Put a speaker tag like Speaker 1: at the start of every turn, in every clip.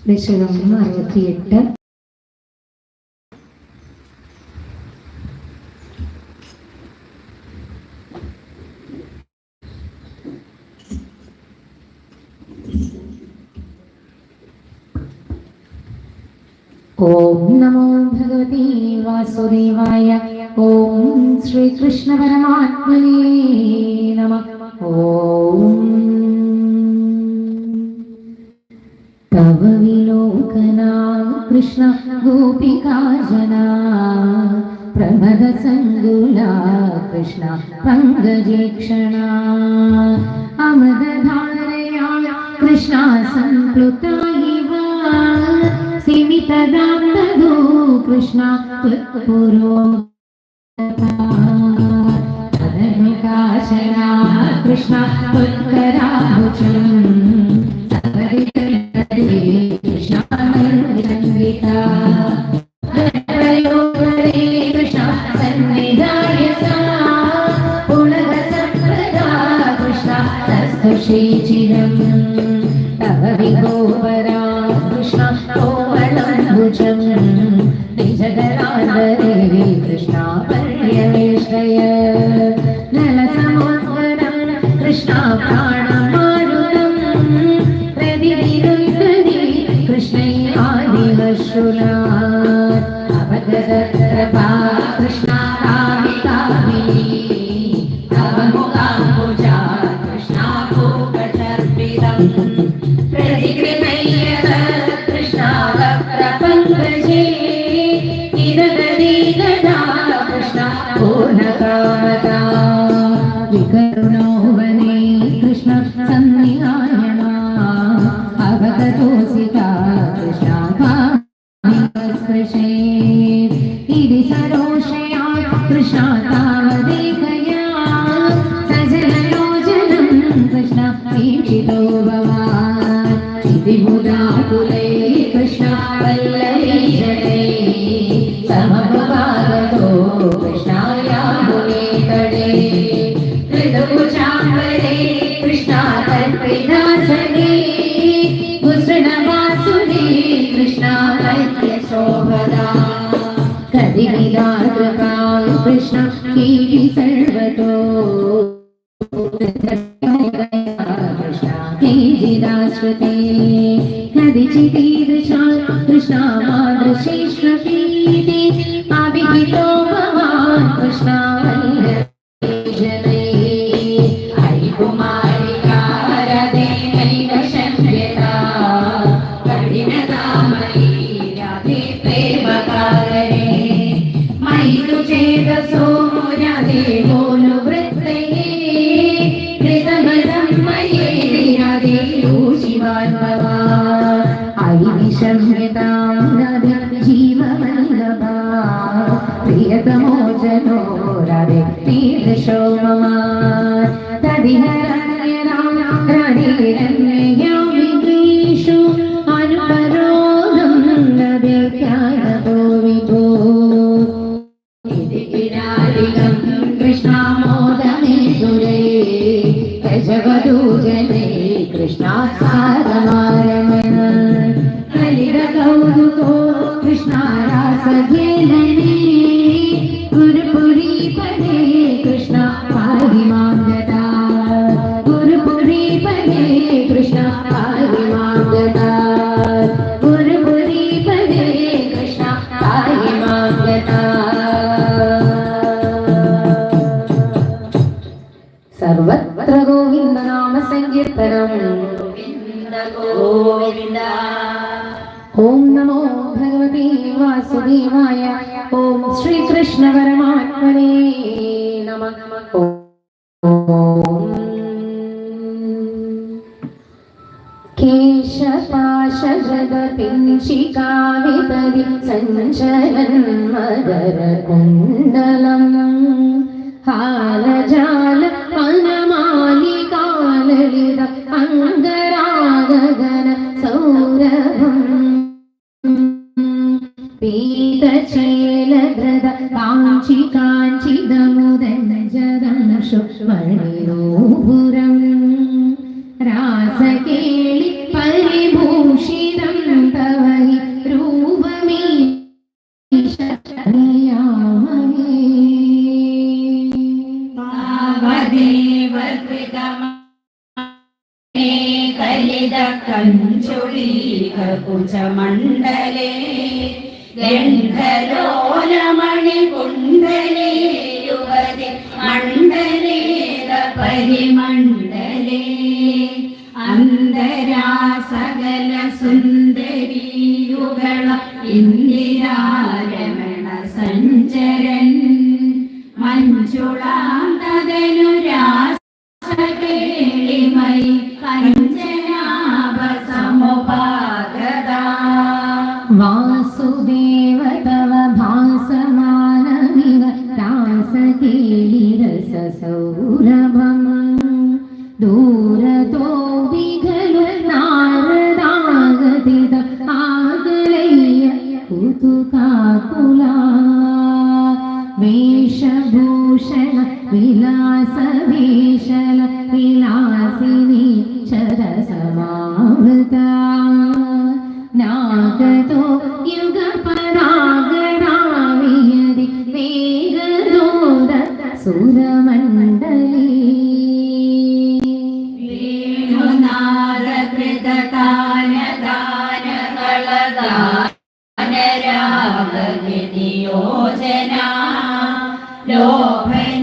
Speaker 1: ദശകം അറുപത്തിയെട്ട് ഓം നമോ ഭഗവതി വാസുദേവായ ഓം ശ്രീകൃഷ്ണ പരമാത്മനേ നമ. ഓം तव विलोकना कृष्ण गोपिका जना प्रमद सङ्गुला कृष्ण पङ्गजे क्षणा अमदध कृष्णा संमितदा कृष्णा कृष्ण തസ്തുഷീചിരം തവ വിഗോപരാ കൃഷ്ണ ഭുജം. നിജകരാന്തരേ വികരുണോവനേ കൃഷ്ണ സന്നിധായണ കൃഷ്ണ സ്പൃശേ ഇതി സരോഷയാ കൃഷ്ണ താവദേകയാ സജനലോചനം കൃഷ്ണ വീക്ഷിതോ ഭവാൻ ഇതി മുദാകുലേ കൃഷ്ണ വല്ലവേ ജനേ കതിവിദാതൃകാ കൃഷ്ണ കീഴി സർവതോ കൃഷ്ണ പ്രിയതമോ ജനോ രാധേ തീർഷോ മമ തദിഹരണ്യരാം രാധേരണ്യയാം വിദ്വേഷു അനുപരോധം നദേ ജ്ഞാനതോ വിഭോ ഇതികിരാരികം കൃഷ്ണമോദമേശ്വരേ ഗജവദൂജനേ ഓം സഞ്ചരൻ മകരകുണ്ടലം ഹാലജാല പനമാലികാലളിത അംഗരാഗന സൗരഭം പീതചേലധൃത മണിനൂപുരം രാസകേളി പരിഭൂഷിതം
Speaker 2: തവ രൂപമീ കഞ്ചുളീകുചമണ്ഡലേ ഗന്ധലോലമണി കുണ്ട സുന്ദരീയുകള ഇന്ദിരാരമണ സഞ്ചരൻ. മഞ്ജുളാന്തതനു രാസകേളിമയി കഞ്ചനാഭ സമുപാഗതാ
Speaker 1: വാസുദേവ തവ ഭാസമാനമിവ രാസകേളിരസസൗരഭം. ദൂരതോ 我陪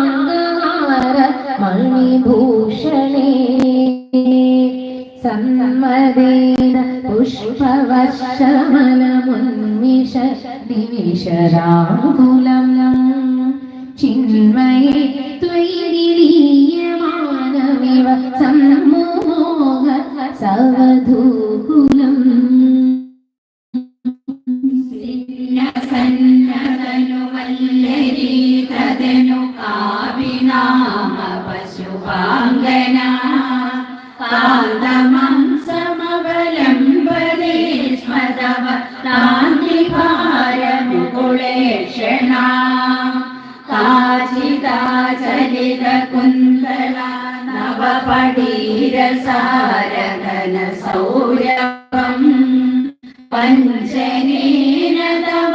Speaker 1: രുണിതാംഗകാര മണിഭൂഷണേ. സമ്മദേന പുഷ്പവർഷമലമുന്മിഷ ദിവിശരാകുലം ചിന്മയേ ത്വയിലീയമാനമിവ സമ്മോഹ സവധൂകുലം
Speaker 2: കാവിനാമ പശുപാങ്കന കാന്തമം സമവലംബദേ സ്മതവ കാന്തിഭാരമുകുളേഷണ കാചിതാചലിത കുന്തള നവപടീരസാരധന സൗരഭം പഞ്ചനേന തവ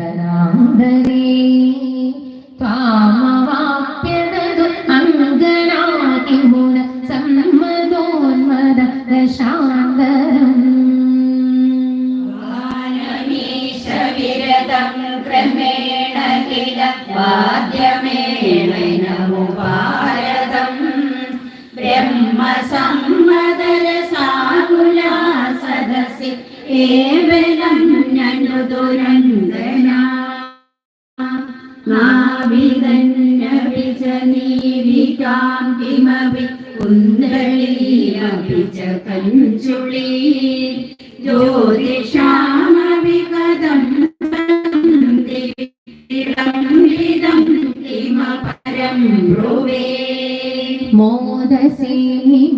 Speaker 1: നടനാന്തരേ ത്വാമവാപ്യതതു അങ്കനാതിഗുണ സമ്മതോന്മദ ദശാന്തരം.
Speaker 2: വിരതം ക്രമേണ കില ബ്രഹ്മ ബ്രഹ്മസമ്മതര സാകുലാ സദസി കേവലം ഞനുദുരന്തന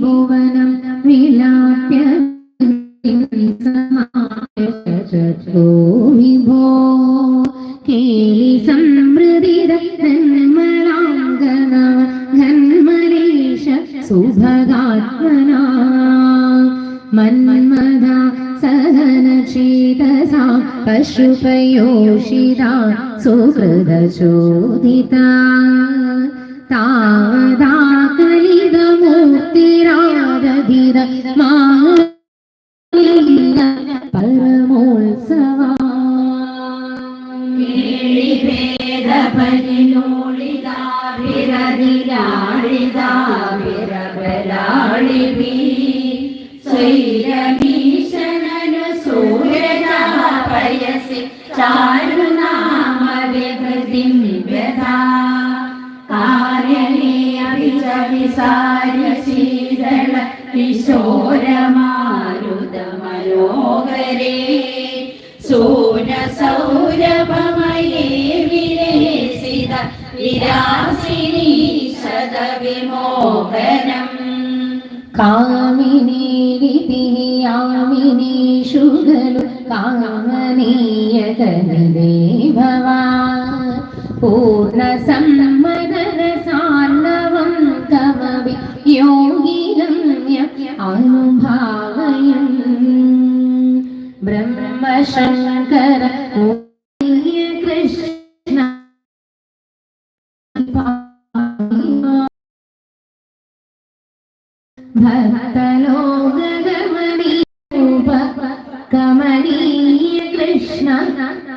Speaker 1: ഭുവനം വിലാപ്യ വിഭോ കേളി സമൃദ്ധിത ധന്മലാംഗനവ ധന്മലേശ സുഭഗാത്മനാ. മന്മദ സഹന ചേതസാ പശുപയോഷിതാ സുഹൃദചോദിതാ താവതാ മാ മാലിന്യ പരമോത്സവാ
Speaker 2: കിശോരമാരുത മനോഹരേ സൂരസൗരഭമയേ വിലേസിത വിരാസിനി ശതവിമോഹനം.
Speaker 1: കാമിനീരിതിയാമിനീഷുഗലു കാമനീയകനിദേവവാ പൂർണസമ്മദരസാർണവം കമവി യോഗിഗമ്യ അനുഭാവയം ബ്രഹ്മശങ്കര കൃഷ്ണ ഭക്തലോകഗമനീയൂപ കമനീയ കൃഷ്ണ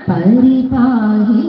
Speaker 1: പരിപാഹി